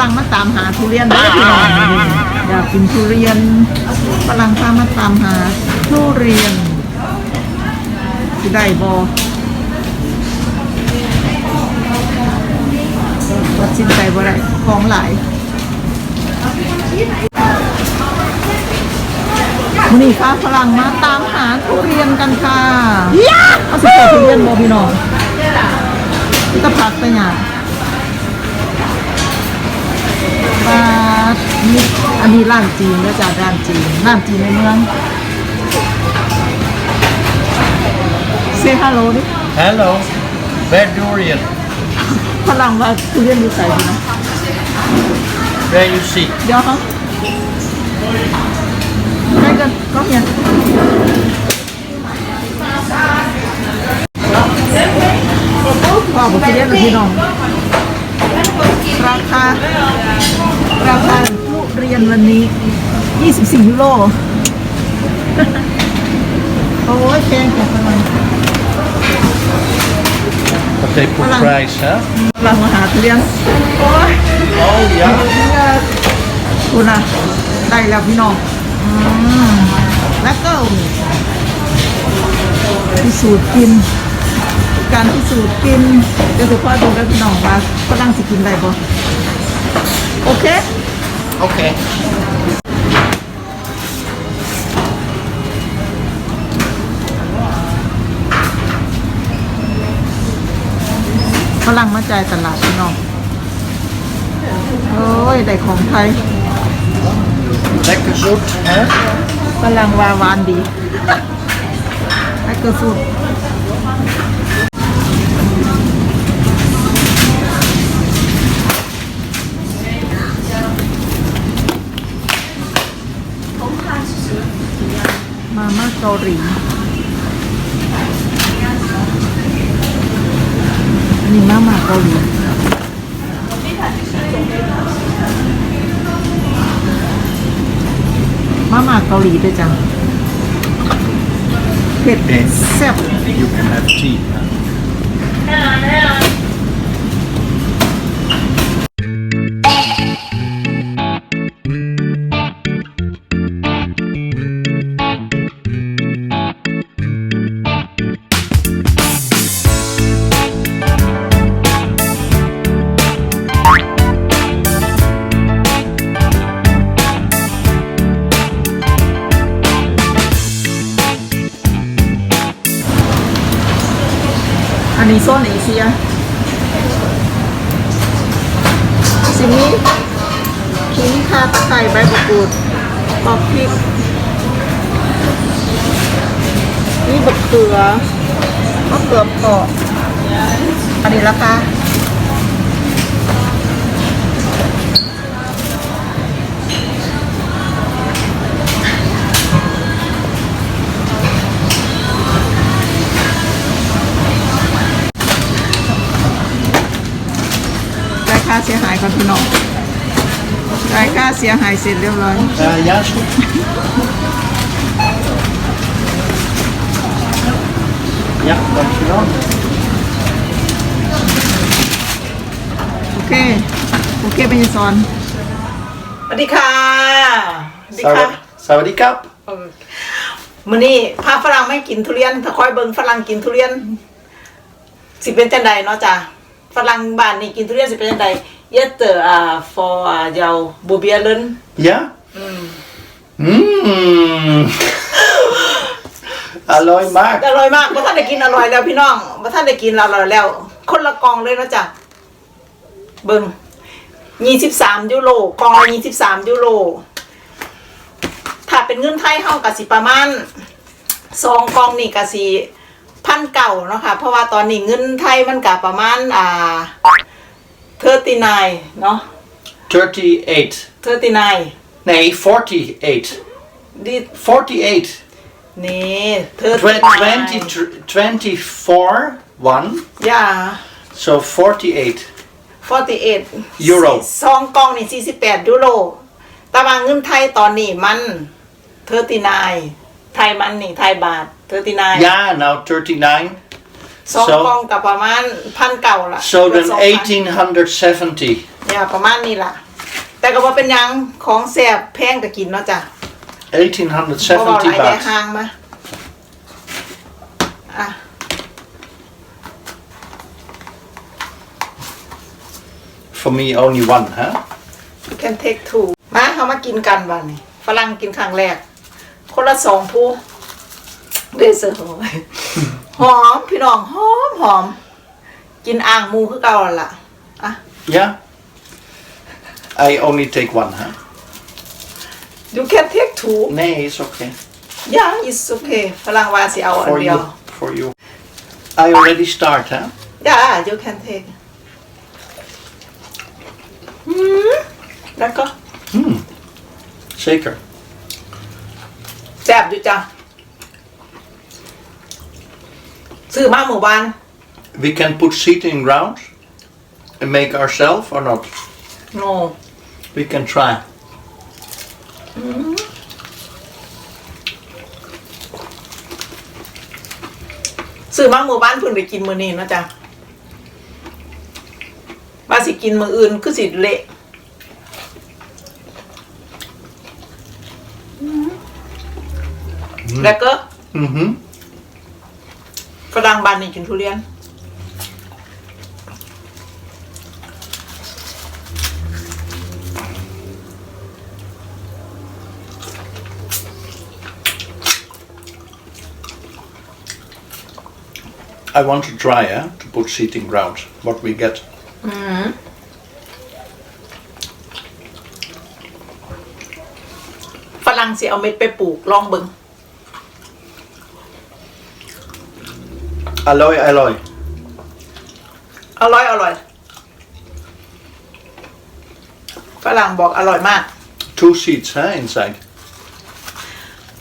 รั่งมาตามหาทุเรียนได้อพี่น้องอยากกินทุเรียนฝรั่งพามาตามหาทุเรียนสิได้บอตัดสินใจบ่ได้ของหลายวันนี้พาฝรั่งมาตามหาทุเรียนกันค่ะเอาสิเจอทุเรียนบอพี่น้องนี่ก็พักไปหยามานี่อันนี้ร้านจีนแล้วจ้ะร้านจีนร้านจีนในเมืองเซฮัลโหลดิ Hello, Red Durian. ฝรั่งว่าทุเรียนอยู่ใส่ดีนะ Where you see? เดี๋ยวเขาได้กันก็เห็น พ่อบอกทุเรียนเลยพี่น้อง ราคา ราคาทุเรียนวันนี้ 24ยูโรโอ้ยแพงแค่ฝรั่ง But they put Voilà. price, huh? ฝรั่งมาหาทุเรียน โอ้ย Oh yeah. คุณนะได้แล้วพี่น้องอืมแล้วก็พิสูจน์กิน การพิสูจน์กินเดี๋ยวจะพ่อดูแล้วพี่น้องว่าฝรั่งสิกินได้บ่ โอเค Okay. ฝรั่งมาจ่ายตลาดพี่น้อง โอ้ย ได้ของไทย Lekker zoet, hè? ฝรั่งว่าหวานดีแล้วก็สุด เกาหลีอันนี้มาม่าเกาหลีมาม่าเกาหลีด้วยจังเผ็ดแซ่บ You can have tea. huh? โซนเอเชียซิมีขิงคาตะไคร้ใบมะกรูดปอกพริกนี่บักเขือมะเขือเปาะอันนี้ราคา เสียหายก่อนพี่น้องจ่ายค่าเสียหายเสร็จเรียบร้อย Uh, ja, is goed. Ja, dankjewel. โอเค โอเคเป็นยังสอนสวัสดีค่ะ สวัสดีค่ะ Sawadee kap. มื้อนี้พาฝรั่งไม่กินทุเรียน ถ้าคอยเบิ่งฝรั่งกินทุเรียน สิเป็นจังใดเนาะจ้ะ ฝรั่งบ้านนี่กินทุเรียนสิเป็นจังใดเยเตอร์อ่า for อ่าเยาบูเบียเลน Ja? Mmm. Alloy อ maak. ร่อยมากบ่ท่านได้กินอร่อยแล้วพี่น้องบ่ท่านได้กินอร่อยแล้ว คนละกองเลยเนาะจ้ะเบิ่ง23ยูโรกองละ23ยูโรถ้าเป็นเงินไทยเฮาก็สิประมาณซองกองนี่ก็สิ พันเก่าเนาะค่ะ เพราะว่าตอนนี้เงินไทยมันก็ประมาณอ่า39เนาะ 38. 39 Nee, 48. ดิ 48. นี่ Twe- 39 20, 24, 1. ย่า So 48. 48 Euro ซองกองนี่48ยูโรแต่ว่าเงินไทยตอนนี้มัน 39 ไทยมันนี่ไทยบาท39 Ja, nou 39. ซอง so- กองกับประมาณพันเก่าละ So เกือบ then 2,000 1870. อย่าประมาณนี้ล่ะ แต่ก็ว่าเป็นหยังของแสบแพงก็กินเนาะจ้ะ1870เพราะว่าหลายแด baht. ห่างมาอะ For me, only one, huh? you can take two มาเขามากินกันวันนี้ฝรั่งกินครั้งแรก คนละสองผู้เดซอร์หอม พี่น้องหอมหอม กินอ่างหมูคือเก่าแล้วล่ะ อ่ะ Yeah. I only take one, huh? you can take two Nee, it's okay. yeah it's okay ฝรั่งว่าสิเอาอัน For เดียว you. For you. I already start, huh? yeah you can take อืมแล้วก็ Hmm. Zeker. แซ่บอยู่จ้ะซื้อมาหมู่บ้าน We can put seating ground and make ourselves or not. no We can try. ซื้อมาหมู่บ้านเพิ่งได้กินมื้อนี้เนาะจ๊ะว่าสิกินมื้ออื่นคือสิเละ แล้วก็ Mm-hmm. ฝรั่งบ้านนี่กินทุเรียน I want to try, huh? To put seating ground. What we get. ฝรั่งสิเอาเม็ดไปปลูกลองเบิ่ง Alloy, alloy. อร่อยอร่อยฝรั่งบอกอร่อยมาก Two seats, huh? Inside.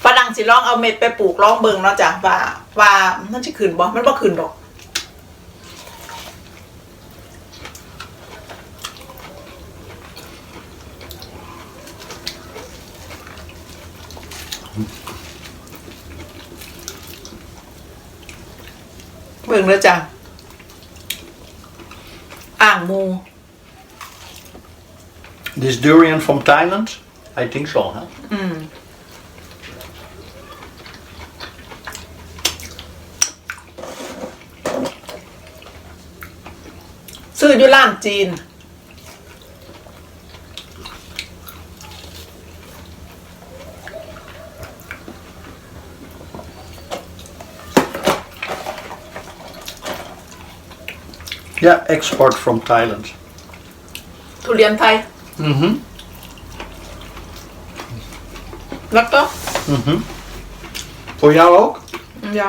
ฝรั่งสิลองเอาเม็ดไปปลูกลองเบิ่งเนาะจ้ะว่าว่ามันสิขึ้นบ่มันบ่ขึ้นดอก เบิ่งเลยจ้ะอ่างมู This durian from Thailand? I think so, huh? ซื้ออยู่ร้านจีน Yeah, export from Thailand. ทุเรียนไทย Mm-hmm. แล้วก็ Mm-hmm. Voor jou ook? ย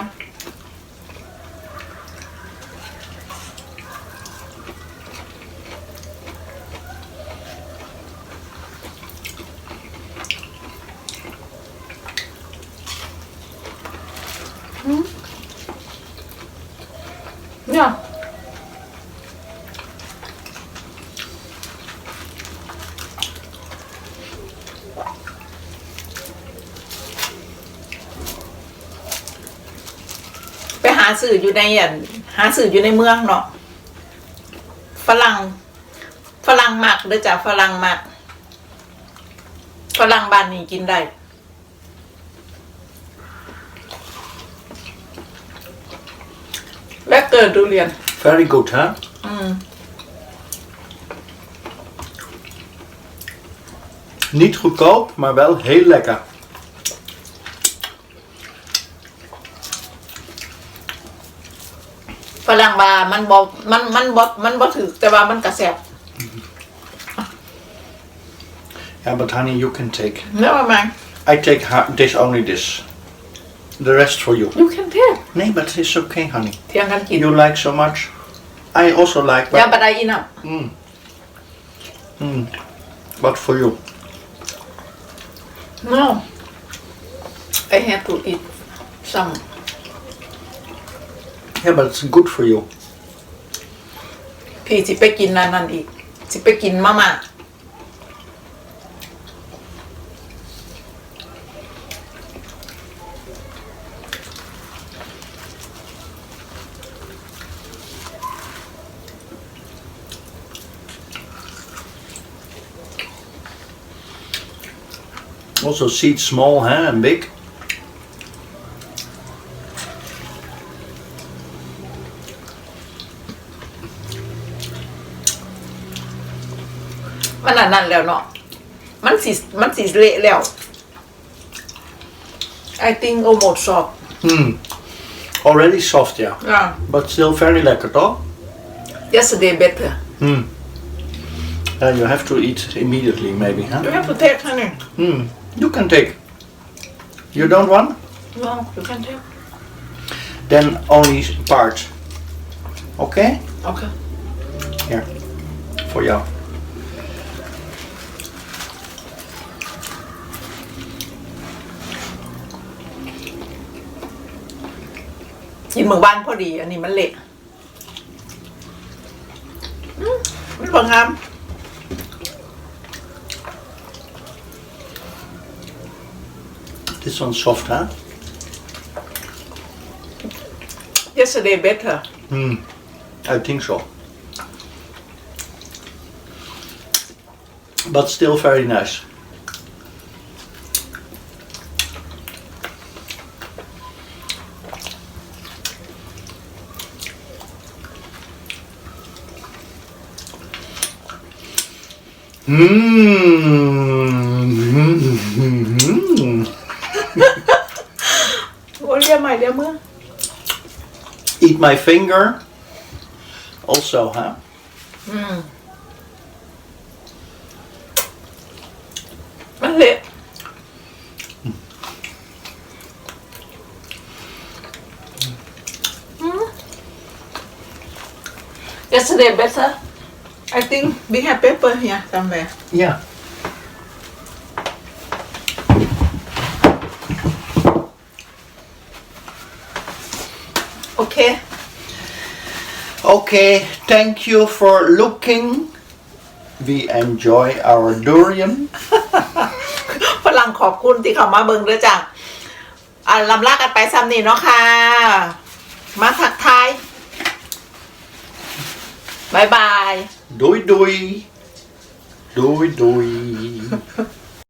สื่ออยู่ในอะหาสื่ออยู่ในเมืองเนาะฝรั่งฝรั่งหมักเด้อจ้ะฝรั่งหมักฝรั่งบ้านนี้กินได้และเกิดดูเรียน Very good, huh? อืม Niet goedkoop, maar wel heel lekker. มันบอมันมันบอมันบอถือแต่ว่ามันกระแสบ Yeah, but honey, you can take. แล้วว่ามัน I take ha- this only this. The rest for you. you can take Nee, but it's okay, honey. เทียงกันกิน You like so much. I also like, ยา but, บัดไดอินอ่ะ mm. Mm. but for you. no I have to eat some Yeah, but it's good for you. พี่สิไปกินนานนั่นอีก สิไปกินมาม่า Also seat small hand, big. มันอันนั้นแล้วเนาะ มันสีมันสีเละแล้ว I think almost soft Hmm. Already soft, yeah. yeah But still very lekker, toch? yesterday better Hmm. Uh, you have to eat immediately, maybe, huh? you have to take honey Hmm. You can take. You don't want? no you can take Then only part. Okay? okay Here. For jou. กินเมืองบ้านพอดี อันนี้มันเละอืมไม่พองาม This one's soft, huh? yesterday better Hmm. I think so. But still very nice. Mmm. โอ้เรียกใหม่เรียกเมื่อ Eat my finger. Also, huh? อืมมันเละอืม yesterday better I think we have pepper here somewhere Yeah. okay Okay, thank you for looking. We enjoy our durian. ฝรั่งขอบคุณที่เขามาเบิ่งด้วยจ้ะอ่าลำลากันไปซ้ำนี่เนาะค่ะ มาทักทายบายบาย Doi, doi, doi, doi.